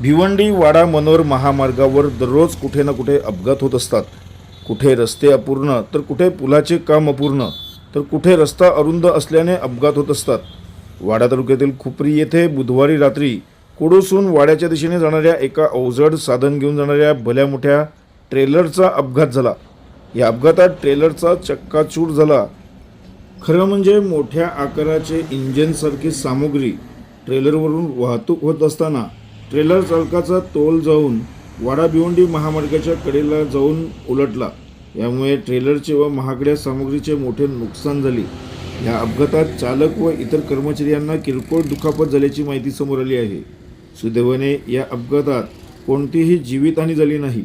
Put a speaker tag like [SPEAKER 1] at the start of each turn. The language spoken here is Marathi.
[SPEAKER 1] भिवंडी वाडा मनोर महामार्गावर दररोज कुठे ना कुठे अपघात होत असतात. कुठे रस्ते अपूर्ण तर कुठे पुलाचे काम अपूर्ण तर कुठे रस्ता अरुंद असल्याने अपघात होत असतात. वाडा तालुक्यातील खुपरी येथे बुधवारी रात्री कोडोसून वाड्याच्या दिशेने जाणाऱ्या एका अवजड साधन घेऊन जाणाऱ्या भल्या मोठ्या ट्रेलरचा अपघात झाला. या अपघातात ट्रेलरचा चक्काचूर झाला. खरं म्हणजे मोठ्या आकाराचे इंजिनसारखी सामुग्री ट्रेलरवरून वाहतूक होत असताना ट्रेलर चालकाचा तोल जाऊन वाडा भिवंडी महामार्गाच्या कडेला जाऊन उलटला. यामुळे ट्रेलरचे व महागड्या सामग्रीचे मोठे नुकसान झाले. या अपघातात चालक व इतर कर्मचारी यांना किरकोळ दुखापत झाल्याची माहिती समोर आली आहे. सुदैवाने या अपघातात कोणतीही जीवितहानी झाली नाही.